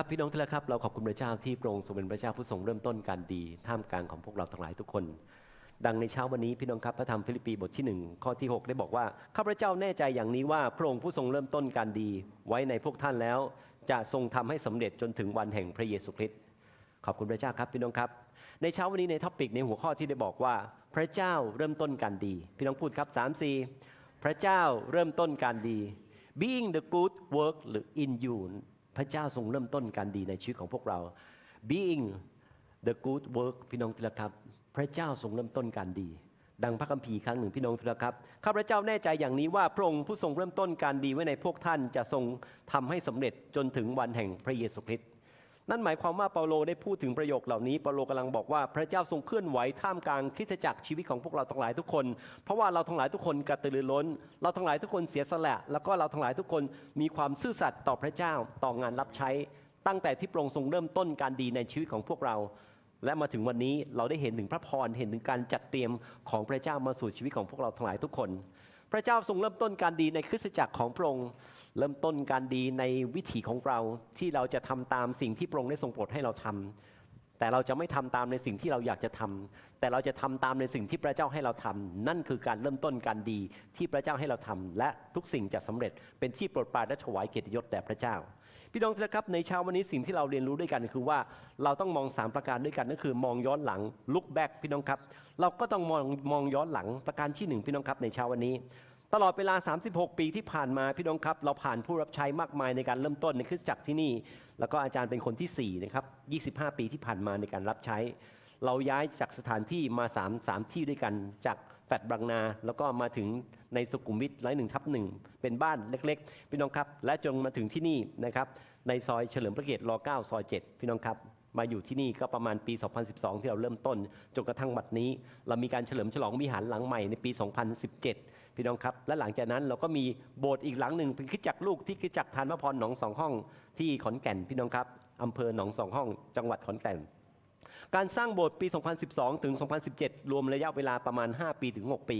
ครับพี่น้องที่รักครับเราขอบคุณพระเจ้าที่พระองค์ทรงเป็นพระเจ้าผู้ทรงเริ่มต้นการดี ท่ามกลางของพวกเราทั้งหลายทุกคน ดังในเช้าวันนี้พี่น้องครับพระธรรมฟิลิปปีบทที่หนึ่งข้อที่ 6 ได้บอกว่าข้าพระเจ้าแน่ใจอย่างนี้ว่าพระองค์ผู้ทรงเริ่มต้นการดี ไว้ในพวกท่านแล้ว จะทรงทำให้สำเร็จจนถึงวันแห่งพระเยซูคริสต์ขอบคุณพระเจ้าครับพี่น้องครับ ในเช้าวันนี้ในท็อปิกในหัวข้อที่ได้บอกว่า พระเจ้าเริ่มต้นการดี พี่น้องพูดครับ3 4พระเจ้าเริ่มต้นการดี being the good work หรือ in you พระเจ้าทรงเริ่มต้นการดีในชีวิตของพวกเรา being the good work พี่น้องทุลักครับ พระเจ้าทรงเริ่มต้นการดี ดังพระคัมภีร์ครั้งหนึ่งพี่น้องทุลักครับข้าพระเจ้าแน่ใจอย่างนี้ว่าพระองค์ผู้ทรงเริ่มต้นการดีไว้ในพวกท่านจะทรงทำให้สำเร็จจนถึงวันแห่งพระเยซูคริสต์ นั่นหมายความว่าเปาโลได้พูดถึงประโยคเหล่านี้เปาโลกำลังบอกว่าพระเจ้าทรงเคลื่อนไหวท่ามกลางคริสตจักรชีวิตของพวกเราทั้งหลายทุกคน เพราะว่าเราทั้งหลายทุกคนกระตือรือร้น เราทั้งหลายทุกคนเสียสละ แล้วก็เราทั้งหลายทุกคนมีความซื่อสัตย์ต่อพระเจ้าต่องานรับใช้ ตั้งแต่ที่พระองค์ทรงเริ่มต้นการดีในชีวิตของพวกเรา และมาถึงวันนี้เราได้เห็นถึงพระพรเห็นถึงการจัดเตรียมของพระเจ้ามาสู่ชีวิตของพวกเราทั้งหลายทุกคน พระเจ้าทรงเริ่มต้นการดีในคริสตจักรของพระองค์ เริ่มต้นการดีในวิถีของเราที่เราจะทำตามสิ่งที่พระองค์ได้ทรงโปรดให้เราทำแต่เราจะไม่ทำตามในสิ่งที่เราอยากจะทำแต่เราจะทำตามในสิ่งที่พระเจ้าให้เราทำนั่นคือการเริ่มต้นการดีที่พระเจ้าให้เราทำและทุกสิ่งจะสำเร็จเป็นที่โปรดปรานและถวายเกียรติยศแด่พระเจ้า พี่น้องที่รักครับในเช้าวันนี้สิ่งที่เราเรียนรู้ด้วยกันคือว่าเราต้องมองสามประการด้วยกันนั่นคือ มองย้อนหลัง look back พี่น้องครับ เราก็ต้องมองมองย้อนหลังประการที่หนึ่งพี่น้องครับในเช้าวันนี้ ตลอดเวลา 36 ปีที่ผ่านมาพี่น้องครับ เราผ่านผู้รับใช้มากมายในการเริ่มต้นในคริสตจักรที่นี่ แล้วก็อาจารย์เป็นคนที่4นะครับ25 ปีที่ผ่านมาในการรับใช้ เราย้ายจากสถานที่มา3 3ที่ด้วยกันจากแฟดบางนา แล้วก็มาถึงในสุขุมวิทร้อยหนึ่งทับหนึ่งเป็นบ้านเล็กๆ พี่น้องครับ และจนมาถึงที่นี่นะครับในซอยเฉลิมพระเกียรติร9ซอย 7 พี่น้องครับมาอยู่ที่นี่ก็ประมาณปี 2012 ที่เราเริ่มต้นจนกระทั่งบัดนี้ เรามีการเฉลิมฉลองวิหารหลังใหม่ในปี 2017 พี่น้องครับ และหลังจากนั้นเราก็มีโบสถ์อีกหลังหนึ่งเป็นคริสตจักลูกที่คริสตจักทานพระพรหนองสองห้องที่ขอนแก่นพี่น้องครับอำเภอหนองสองห้อง จังหวัดขอนแก่น การสร้างโบสถ์ปี 2012 ถึง 2017 รวมระยะเวลาประมาณ 5 ปีถึง 6 ปี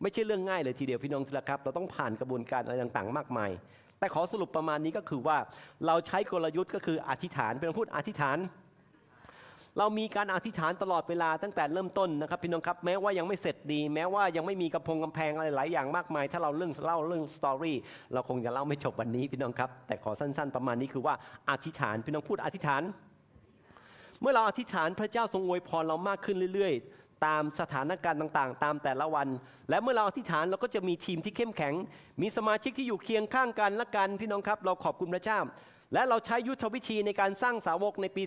ไม่ใช่เรื่องง่ายเลยทีเดียวพี่น้องที่รักครับ เราต้องผ่านกระบวนการอะไรต่างๆ มากมาย แต่ขอสรุปประมาณนี้ก็คือว่าเราใช้กลยุทธ์ก็คืออธิษฐานเป็นพูดอธิษฐาน เรามีการอธิษฐานตลอดเวลาตั้งแต่เริ่มต้นนะครับพี่น้องครับแม้ว่ายังไม่เสร็จดี แม้ว่ายังไม่มีกระพงกำแพงอะไรหลายอย่างมากมาย ถ้าเราเรื่องเล่าเรื่องสตอรี่เราคงจะเล่าไม่จบวันนี้พี่น้องครับแต่ขอสั้น ๆ ประมาณนี้คือว่าอธิษฐานพี่น้องพูดอธิษฐาน เมื่อเราอธิษฐานพระเจ้าทรงอวยพรเรามากขึ้นเรื่อยๆตามสถานการณ์ต่างๆ ตามแต่ละวัน และเมื่อเราอธิษฐานเราก็จะมีทีมที่เข้มแข็ง มีสมาชิกที่อยู่เคียงข้างกันและกันพี่น้องครับ เราขอบคุณพระเจ้า และเราใช้ยุทธวิธีในการสร้างสาวกในปี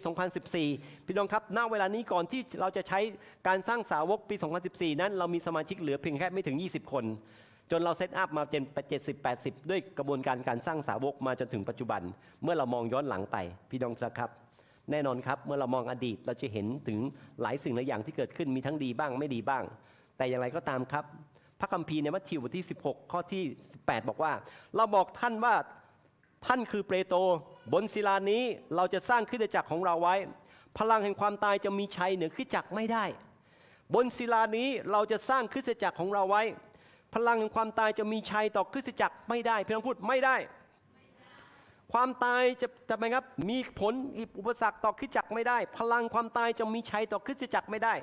2014 พี่น้องครับ ณ เวลานี้ก่อนที่เราจะใช้การสร้างสาวกปี 2014 นั้น เรามีสมาชิกเหลือเพียงแค่ไม่ถึง 20 คน จนเราเซตอัพมาเป็น70 80 ด้วยกระบวนการการสร้างสาวกมาจนถึงปัจจุบัน เมื่อเรามองย้อนหลังไป พี่น้องครับ แน่นอนครับ เมื่อเรามองอดีตเราจะเห็นถึงหลายสิ่งหลายอย่างที่เกิดขึ้นมีทั้งดีบ้างไม่ดีบ้าง แต่อย่างไรก็ตามครับ พระคัมภีร์ในมัทธิวบทที่ 16 ข้อที่ 18 บอกว่า เราบอกท่านว่าท่านคือเปโตร บนศิลานี้เราจะสร้างคริสจักรของเราไว้ พลังแห่งความตายจะมีชัยเหนือคริสตจักรไม่ได้ บนศิลานี้เราจะสร้างคริสจักรของเราไว้ พลังแห่งความตายจะมีชัยต่อคริสจักรไม่ได้พี่น้องพูดไม่ได้ ความตายจะทำไมครับมีผลอุปสรรคต่อคริสตจักรไม่ได้ พลังความตายจะมีชัยต่อคริสจักรไม่ได้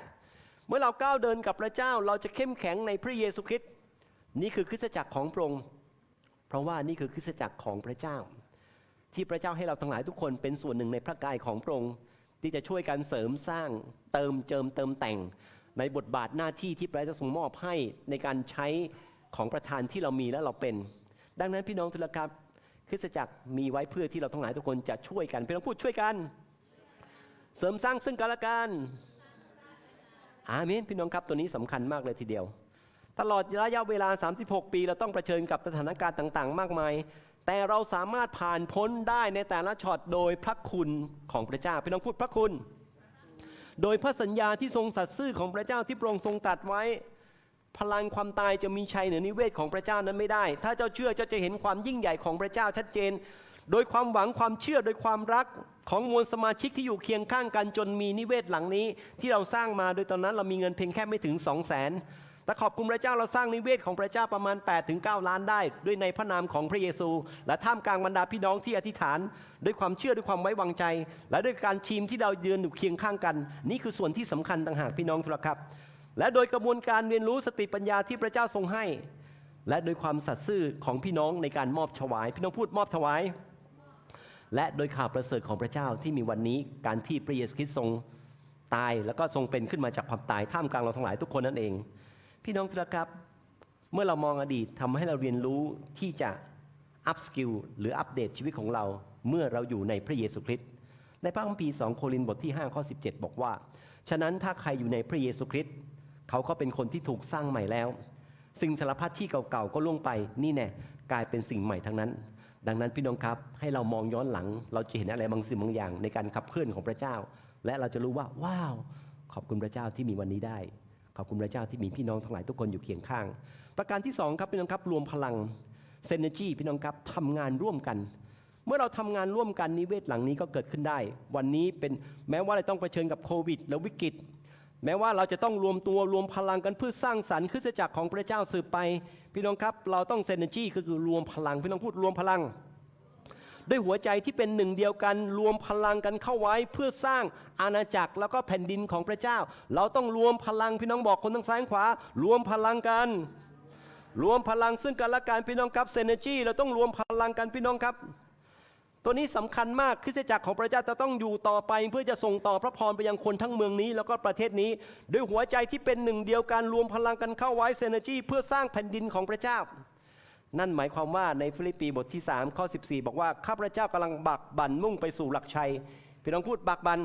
เมื่อเราก้าวเดินกับพระเจ้าเราจะเข้มแข็งในพระเยซูคริสต์นี่คือคริสตจักรของพระองค์เพราะว่านี่คือคริสตจักรของพระเจ้า ที่พระเจ้าให้เราทั้งหลายทุกคนเป็นส่วนหนึ่งในพระกายของพระองค์ที่จะช่วยกันเสริมสร้างเติมเจิมเติมแต่ง ในบทบาทหน้าที่ที่พระเจ้าทรงมอบให้ในการใช้ของประธานที่เรามีและเราเป็น ดังนั้นพี่น้องทุกท่านครับคริสตจักรมีไว้เพื่อที่เราทั้งหลายทุกคนจะช่วยกันพี่น้องพูดช่วยกัน เสริมสร้างซึ่งกันและกันอาเมนพี่น้องครับตัวนี้สำคัญมากเลยทีเดียว ตลอดระยะเวลา 36 ปี เราต้องเผชิญกับสถานการณ์ต่าง ๆ มากมาย แต่เราสามารถผ่านพ้นได้ในแต่ละช็อตโดยพระคุณของพระเจ้าพี่น้องพูดพระคุณ โดยพระสัญญาที่ทรงสัตย์ซื่อของพระเจ้าที่พระองค์ทรงตัดไว้ พลังความตายจะมีชัยเหนือนิเวศของพระเจ้านั้นไม่ได้ ถ้าเจ้าเชื่อเจ้าจะเห็นความยิ่งใหญ่ของพระเจ้าชัดเจน โดยความหวังความเชื่อโดยความรักของมวลสมาชิกที่อยู่เคียงข้างกันจนมีนิเวศหลังนี้ ที่เราสร้างมาโดยตอนนั้นเรามีเงินเพียงแค่ไม่ถึง2 0 0 0 0 0 แต่ขอบคุณพระเจ้าเราสร้างนิเวศของพระเจ้าประมาณ8ถึง9ล้านได้ ด้วยในพระนามของพระเยซู และท่ามกลางบรรดาพี่น้องที่อธิษฐาน ด้วยความเชื่อด้วยความไว้วางใจ และด้วยการทีมที่เรายืนอยู่เคียงข้างกัน นี่คือส่วนที่สำคัญต่างหากพี่น้องทุกครับ และโดยกระบวนการเรียนรู้สติปัญญาที่พระเจ้าทรงให้ และโดยความสัตย์ซื่อของพี่น้องในการมอบถวาย พี่น้องพูดมอบถวาย และโดยข่าวประเสริฐของพระเจ้าที่มีวันนี้การที่พระเยซูคริสต์ทรงตายแล้วก็ทรงเป็นขึ้นมาจากความตายท่ามกลางเราทั้งหลายทุกคนนั่นเอง พี่น้องทุกครับ เมื่อเรามองอดีตทำให้เราเรียนรู้ที่จะอัพสกิลหรืออัปเดตชีวิตของเราเมื่อเราอยู่ในพระเยซูคริสต์ในพระคัมภีร์ 2 โครินธ์บทที่ 5 ข้อ 17 บอกว่า ฉะนั้นถ้าใครอยู่ในพระเยซูคริสต์เขาก็เป็นคนที่ถูกสร้างใหม่แล้ว สิ่งสารพัดที่เก่าๆก็ล่วงไปนี่แน่กลายเป็นสิ่งใหม่ทั้งนั้น ดังนั้นพี่น้องครับให้เรามองย้อนหลัง เราจะเห็นอะไรบางสิ่งบางอย่างในการขับเคลื่อนของพระเจ้า และเราจะรู้ว่าว้าว ขอบคุณพระเจ้าที่มีวันนี้ได้ ขอบคุณพระเจ้าที่มีพี่น้องทั้งหลายทุกคนอยู่เคียงข้าง ประการที่สองครับพี่น้องครับรวมพลังเซนเนจีพี่น้องครับทำงานร่วมกัน เมื่อเราทำงานร่วมกันนิเวศหลังนี้ก็เกิดขึ้นได้ วันนี้เป็นแม้ว่าเราต้องเผชิญกับโควิด และวิกฤตแม้ว่าเราจะต้องรวมตัวรวมพลังกันเพื่อสร้างสรรค์คริสตจักรของพระเจ้าสืบไป พี่น้องครับ เราต้องเซนเนจีก็คือรวมพลังพี่น้องพูดรวมพลัง ด้วยหัวใจที่เป็นหนึ่งเดียวกัน รวมพลังกันเข้าไว้เพื่อสร้างอาณาจักรแล้วก็แผ่นดินของพระเจ้า เราต้องรวมพลังพี่น้องบอกคนทั้งซ้ายขวา รวมพลังกัน รวมพลังซึ่งกันและกันพี่น้องครับเซนเนจีเราต้องรวมพลังกันพี่น้องครับตัวนี้สำคัญมากคริสตจักรของพระเจ้าจะต้องอยู่ต่อไป เพื่อจะส่งต่อพระพรไปยังคนทั้งเมืองนี้ แล้วก็ประเทศนี้ ด้วยหัวใจที่เป็นหนึ่งเดียวกันรวมพลังกันเข้าไว้เซนเนจีเพื่อสร้างแผ่นดินของพระเจ้า นั่นหมายความว่าในฟิลิปปีบทที่ 3 ข้อ 14 บอกว่า ข้าพระเจ้ากำลังบักบันมุ่งไปสู่หลักชัย พี่น้องพูดบักบัน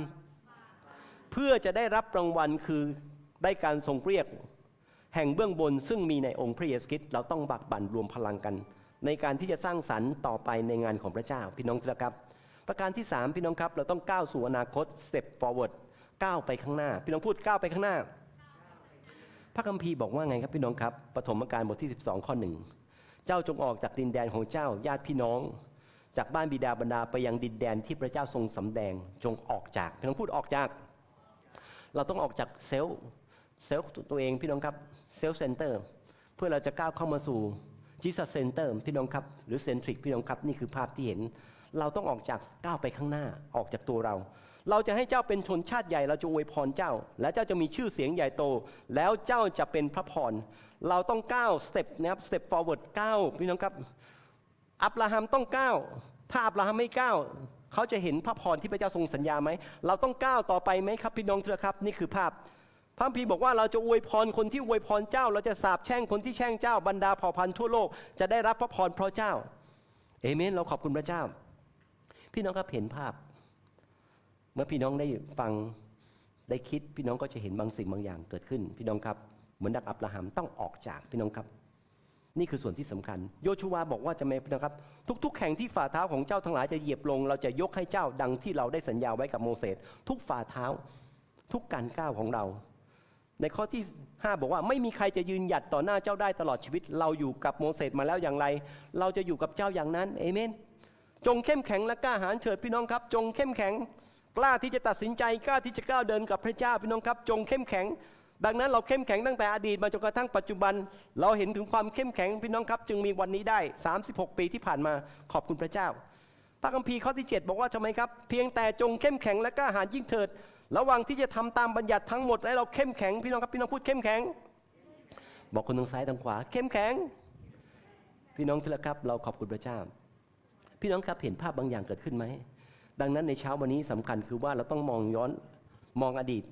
เพื่อจะได้รับรางวัลคือได้การทรงเรียก แห่งเบื้องบนซึ่งมีในองค์พระเยซูคริสต์เราต้องบักบันรวมพลังกัน ในการที่จะสร้างสรรค์ต่อไปในงานของพระเจ้า พี่น้องครับ ประการที่ 3 พี่น้องครับ เราต้องก้าวสู่อนาคต step forward ก้าวไปข้างหน้า พี่น้องพูดก้าวไปข้างหน้า พระคัมภีร์บอกว่าไงครับพี่น้องครับปฐมกาลบทที่ 12 ข้อหนึ่ง เจ้าจงออกจากดินแดนของเจ้าญาติพี่น้อง จากบ้านบิดาบรรดาไปยังดินแดนที่พระเจ้าทรงสำแดงจงออกจากพี่น้องพูดออกจาก เราต้องออกจากเซลล์เซลล์ตัวเองพี่น้องครับเซลล์เซนเตอร์เพื่อเราจะก้าวเข้ามาสู่จิสเซนเตอร์พี่น้องครับหรือเซนทริกพี่น้องครับนี่คือภาพที่เห็น เราต้องออกจากก้าวไปข้างหน้าออกจากตัวเรา เราจะให้เจ้าเป็นชนชาติใหญ่ เราจะอวยพรเจ้า และเจ้าจะมีชื่อเสียงใหญ่โต แล้วเจ้าจะเป็นพระพร เราต้องก้าวสเต็ปนะครับสเต็ป forward ก้าวพี่น้องครับ อับราฮัมต้องก้าวถ้าอับราฮัมไม่ก้าวเขาจะเห็นพระพรที่พระเจ้าทรงสัญญาไหม เราต้องก้าวต่อไปไหมครับ พี่น้องเถอะครับ นี่คือภาพพระคัมภีบอกว่าเราจะอวยพรคนที่อวยพรเจ้า เราจะสาบแช่งคนที่แช่งเจ้าบรรดาเผ่าพันธุ์ทั่วโลกจะได้รับพระพรเพราะเจ้าเอเมน เราขอบคุณพระเจ้า พี่น้องครับเห็นภาพ เมื่อพี่น้องได้ฟังได้คิด พี่น้องก็จะเห็นบางสิ่งบางอย่างเกิดขึ้น พี่น้องครับ เหมือนดักอับราฮัมต้องออกจากพี่น้องครับ นี่คือส่วนที่สำคัญ โยชูวาบอกว่าจะไม่พี่นะครับ ทุกๆแข่งที่ฝ่าเท้าของเจ้าทั้งหลายจะเหยียบลง เราจะยกให้เจ้าดังที่เราได้สัญญาไว้กับโมเสสทุกฝ่าเท้า ทุกการก้าวของเรา ในข้อที่ 5 บอกว่าไม่มีใครจะยืนหยัดต่อหน้าเจ้าได้ตลอดชีวิต เราอยู่กับโมเสสมาแล้วอย่างไร เราจะอยู่กับเจ้าอย่างนั้นเอเมนจงเข้มแข็งและกล้าหาญเฉิดพี่น้องครับ จงเข้มแข็ง กล้าที่จะตัดสินใจกล้าที่จะก้าวเดินกับพระเจ้าพี่น้องครับ จงเข้มแข็ง ดังนั้นเราเข้มแข็งตั้งแต่อดีตมาจนกระทั่งปัจจุบัน เราเห็นถึงความเข้มแข็งพี่น้องครับ จึงมีวันนี้ได้ 36 ปีที่ผ่านมาขอบคุณพระเจ้า พระคัมภีร์ข้อที่ 7 บอกว่าทำไมครับ เพียงแต่จงเข้มแข็งและกล้าหาญยิ่งเถิด ระหว่างที่จะทำตามบัญญัติทั้งหมดและเราเข้มแข็งพี่น้องครับพี่น้องพูดเข้มแข็ง บอกคนทางซ้ายทางขวา เข้มแข็ง พี่น้องที่รักครับ เราขอบคุณพระเจ้า พี่น้องครับเห็นภาพบางอย่างเกิดขึ้นไหมดังนั้นในเช้าวันนี้สำคัญคือว่าเราต้องมองย้อนมองอดีต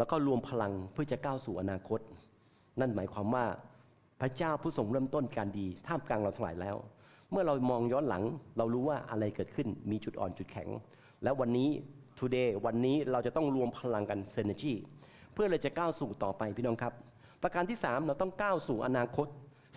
แล้วก็รวมพลังเพื่อจะก้าวสู่อนาคต นั่นหมายความว่าพระเจ้าผู้ทรงเริ่มต้นการดีท่ามกลางเราทั้งหลายแล้ว เมื่อเรามองย้อนหลัง เรารู้ว่าอะไรเกิดขึ้นมีจุดอ่อนจุดแข็ง และววันนี้ today วันนี้เราจะต้องรวมพลังกัน synergy เพื่อเราจะก้าวสู่ต่อไปพี่น้องครับ ประการที่ 3 เราต้องก้าวสู่อนาคต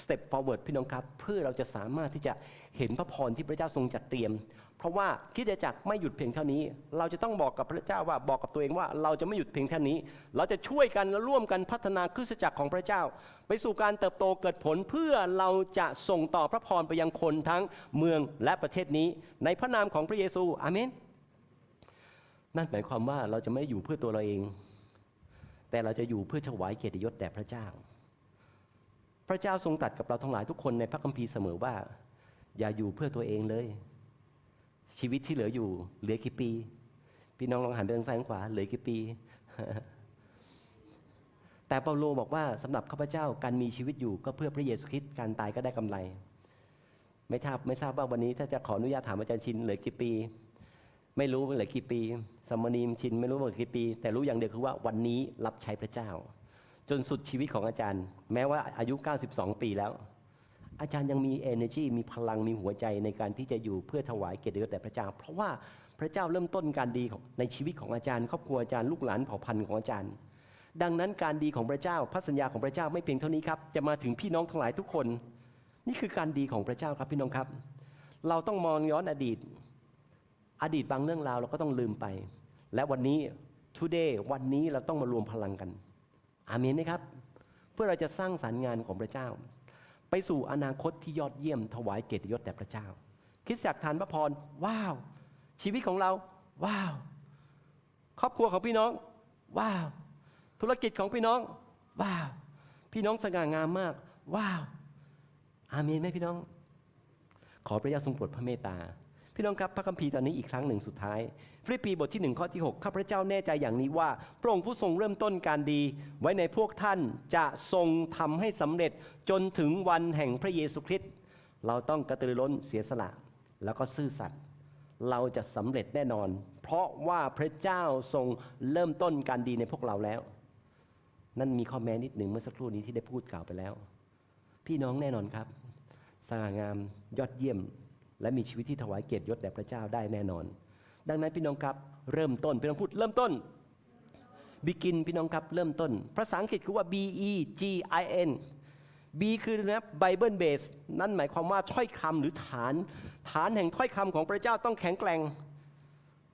step forward พี่น้องครับ เพื่อเราจะสามารถที่จะเห็นพระพรที่พระเจ้าทรงจัดเตรียม เพราะว่าคิดจักไม่หยุดเพียงเท่านี้ เราจะต้องบอกกับพระเจ้าว่าบอกกับตัวเองว่าเราจะไม่หยุดเพียงเท่านี้ เราจะช่วยกันและร่วมกันพัฒนาคริสตจักรของพระเจ้า ไปสู่การเติบโตเกิดผลเพื่อเราจะส่งต่อพระพรไปยังคนทั้งเมืองและประเทศนี้ ในพระนามของพระเยซูอาเมนนั่นหมายความว่าเราจะไม่อยู่เพื่อตัวเราเอง แต่เราจะอยู่เพื่อถวายเกียรติยศแด่พระเจ้า พระเจ้าทรงตัดกับเราทั้งหลายทุกคนในพระคัมภีร์เสมอว่า อย่าอยู่เพื่อตัวเองเลย ชีวิตที่เหลืออยู่ เหลือกี่ปี พี่น้องลองหันไปทางซ้ายทางขวา เหลือกี่ปี แต่เปาโลบอกว่าสำหรับข้าพเจ้าการมีชีวิตอยู่ก็เพื่อพระเยซูคริสต์การตายก็ได้กำไร ไม่ทราบไม่ทราบว่าวันนี้ ถ้าจะขออนุญาตถามอาจารย์ชินเหลือกี่ปี ไม่รู้ว่าเหลือกี่ปีสมณีมชินไม่รู้ว่าเหลือกี่ปี แต่รู้อย่างเดียวคือว่าวันนี้รับใช้พระเจ้า จนสุดชีวิตของอาจารย์ แม้ว่าอายุ 92 ปีแล้ว อาจารย์ยังมี energy มีพลังมีหัวใจในการที่จะอยู่เพื่อถวายเกียรติยศแด่พระเจ้า เพราะว่าพระเจ้าเริ่มต้นการดีของในชีวิตของอาจารย์ ครอบครัวอาจารย์ลูกหลานเผ่าพันธุ์ของอาจารย์ ดังนั้นการดีของพระเจ้าพระสัญญาของพระเจ้าไม่เพียงเท่านี้ครับจะมาถึงพี่น้องทั้งหลายทุกคน นี่คือการดีของพระเจ้าครับพี่น้องครับ เราต้องมองย้อนอดีต อดีตบางเรื่องราวเราก็ต้องลืมไป และวันนี้ today วันนี้เราต้องมารวมพลังกัน อาเมนไหมครับ เพื่อเราจะสร้างสรรค์งานของพระเจ้า ไปสู่อนาคตที่ยอดเยี่ยมถวายเกียรติยศแด่พระเจ้า คริดจักรทานพระพร ว้าว ชีวิตของเรา ว้าว ครอบครัวของพี่น้อง ว้าว ธุรกิจของพี่น้อง ว้าว พี่น้องสง่างามมาก ว้าว อาเมนไหมพี่น้อง ขอพระเจ้าทรงโปรดพระเมตตา พี่น้องครับพระคัมภีร์ตอนนี้อีกครั้งหนึ่งสุดท้าย ฟิลิปปีบทที่หนึ่งข้อที่ 6 ข้าพระเจ้าแน่ใจอย่างนี้ว่า พระองค์ผู้ทรงเริ่มต้นการดี ไว้ในพวกท่านจะทรงทำให้สำเร็จจนถึงวันแห่งพระเยซูคริสต์เราต้องกระตือรือร้นเสียสละ แล้วก็ซื่อสัตย์เราจะสำเร็จแน่นอน เพราะว่าพระเจ้าทรงเริ่มต้นการดีในพวกเราแล้ว นั่นมีข้อแม้นิดหนึ่งเมื่อสักครู่นี้ที่ได้พูดกล่าวไปแล้ว พี่น้องแน่นอนครับสง่างามยอดเยี่ยม และมีชีวิตที่ถวายเกียรติยศแด่พระเจ้าได้แน่นอน ดังนั้นพี่น้องครับเริ่มต้นพี่น้องพูดเริ่มต้น begin พี่น้องครับเริ่มต้น ภาษาอังกฤษคือว่า B E G I N B คือนะ Bible base นั่นหมายความว่าถ้อยคำหรือฐาน ฐานแห่งถ้อยคำของพระเจ้าต้องแข็งแกร่ง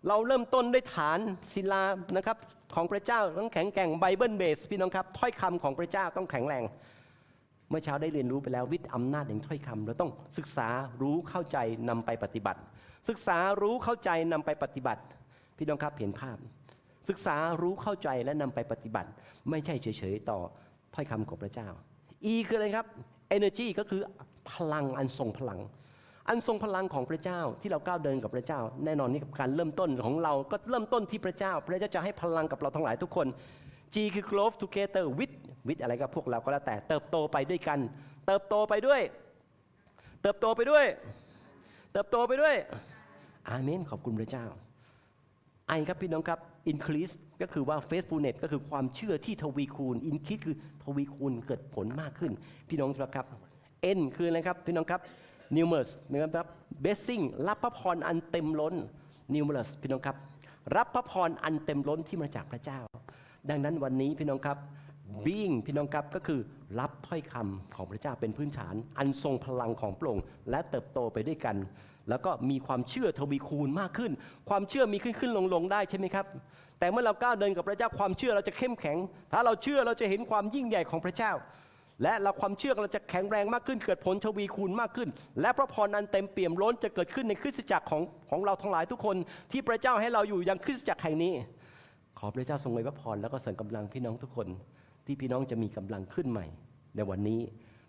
เราเริ่มต้นด้วยฐานศิลานะครับของพระเจ้าต้องแข็งแกร่ง Bible base พี่น้องครับถ้อยคำของพระเจ้าต้องแข็งแรง เมื่อเช้าได้เรียนรู้ไปแล้ววิทย์อำนาจแห่งถ้อยคำเราต้องศึกษารู้เข้าใจนำไปปฏิบัติ ศึกษารู้เข้าใจนำไปปฏิบัติ พี่น้องครับเห็นภาพ ศึกษารู้เข้าใจและนำไปปฏิบัติ ไม่ใช่เฉยๆต่อถ้อยคำของพระเจ้า E คืออะไรครับ energy ก็คือพลังอันทรงพลัง อันทรงพลังของพระเจ้าที่เราก้าวเดินกับพระเจ้า แน่นอนนี่กับการเริ่มต้นของเราก็เริ่มต้นที่พระเจ้า พระเจ้าจะให้พลังกับเราทั้งหลายทุกคน G คือ growth together with with อะไรกับพวกเราก็แล้วแต่เติบโตไปด้วยกัน เติบโตไปด้วย เติบโตไปด้วย เติบโตไปด้วย อาเมนขอบคุณพระเจ้าไอครับพี่น้องครับ increase ก็คือว่า faithfulness ก็คือความเชื่อที่ทวีคูณ increase คือทวีคูณเกิดผลมากขึ้น พี่น้องครับ N คืออะไรครับ พี่น้องครับ numerous นะครับ blessing รับพระพรอันเต็มล้น numerous พี่น้องครับ รับพระพรอันเต็มล้นที่มาจากพระเจ้า ดังนั้นวันนี้พี่น้องครับ being พี่น้องครับก็คือรับถ้อยคำของพระเจ้าเป็นพื้นฐาน อันทรงพลังของพระองค์และเติบโตไปด้วยกัน แล้วก็มีความเชื่อทวีคูณมากขึ้น ความเชื่อมีขึ้นขึ้นลงลงได้ใช่ไหมครับ แต่เมื่อเราก้าวเดินกับพระเจ้าความเชื่อเราจะเข้มแข็ง ถ้าเราเชื่อเราจะเห็นความยิ่งใหญ่ของพระเจ้า และเราความเชื่อเราจะแข็งแรงมากขึ้น เกิดผลทวีคูณมากขึ้น และพระพรอันเต็มเปี่ยมล้นจะเกิดขึ้นในคริสตจักรของของเราทั้งหลายทุกคน ที่พระเจ้าให้เราอยู่ยังคริสตจักรแห่งนี้ ขอพระเจ้าทรงไว้พระพรแล้วก็เสริมกำลังพี่น้องทุกคน ที่พี่น้องจะมีกำลังขึ้นใหม่ ในวันนี้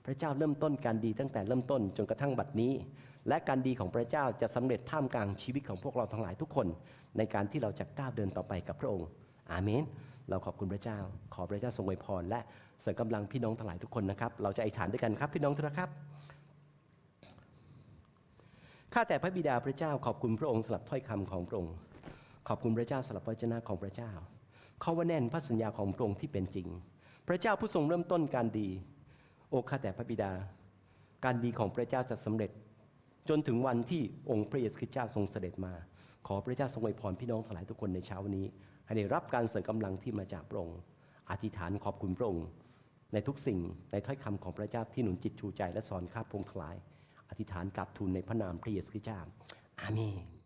พระเจ้าเริ่มต้นการดีตั้งแต่เริ่มต้นจนกระทั่งบัดนี้ และการดีของพระเจ้าจะสำเร็จท่ามกลางชีวิตของพวกเราทั้งหลายทุกคน ในการที่เราจะก้าวเดินต่อไปกับพระองค์ อาเมน เราขอบคุณพระเจ้า ขอพระเจ้าทรงไว้พร และเสริมกำลังพี่น้องทั้งหลายทุกคนนะครับเราจะอธิษฐานด้วยกันครับพี่น้องทุกท่านครับข้าแต่พระบิดาพระเจ้าขอบคุณพระองค์สำหรับถ้อยคำของพระองค์ ขอบคุณพระเจ้าสำหรับพระเจ้าของพระเจ้าเขาว่าแน่นพระสัญญาของพระองค์ที่เป็นจริง พระเจ้าผู้ทรงเริ่มต้นการดี โอ้ข้าแต่พระบิดา การดีของพระเจ้าจะสำเร็จ จนถึงวันที่องค์พระเยซูคริสต์เจ้าทรงเสด็จมา ขอพระเจ้าทรงอวยพรพี่น้องทั้งหลายทุกคนในเช้าวันนี้ ให้ได้รับการเสริมกำลังที่มาจากพระองค์อธิษฐานขอบคุณพระองค์ ในทุกสิ่งในถ้อยคำของพระเจ้าที่หนุนจิตชูใจและสอนข้าพงทั้งหลาย อธิษฐานกราบทูลในพระนามพระเยซูคริสต์เจ้าอาเมน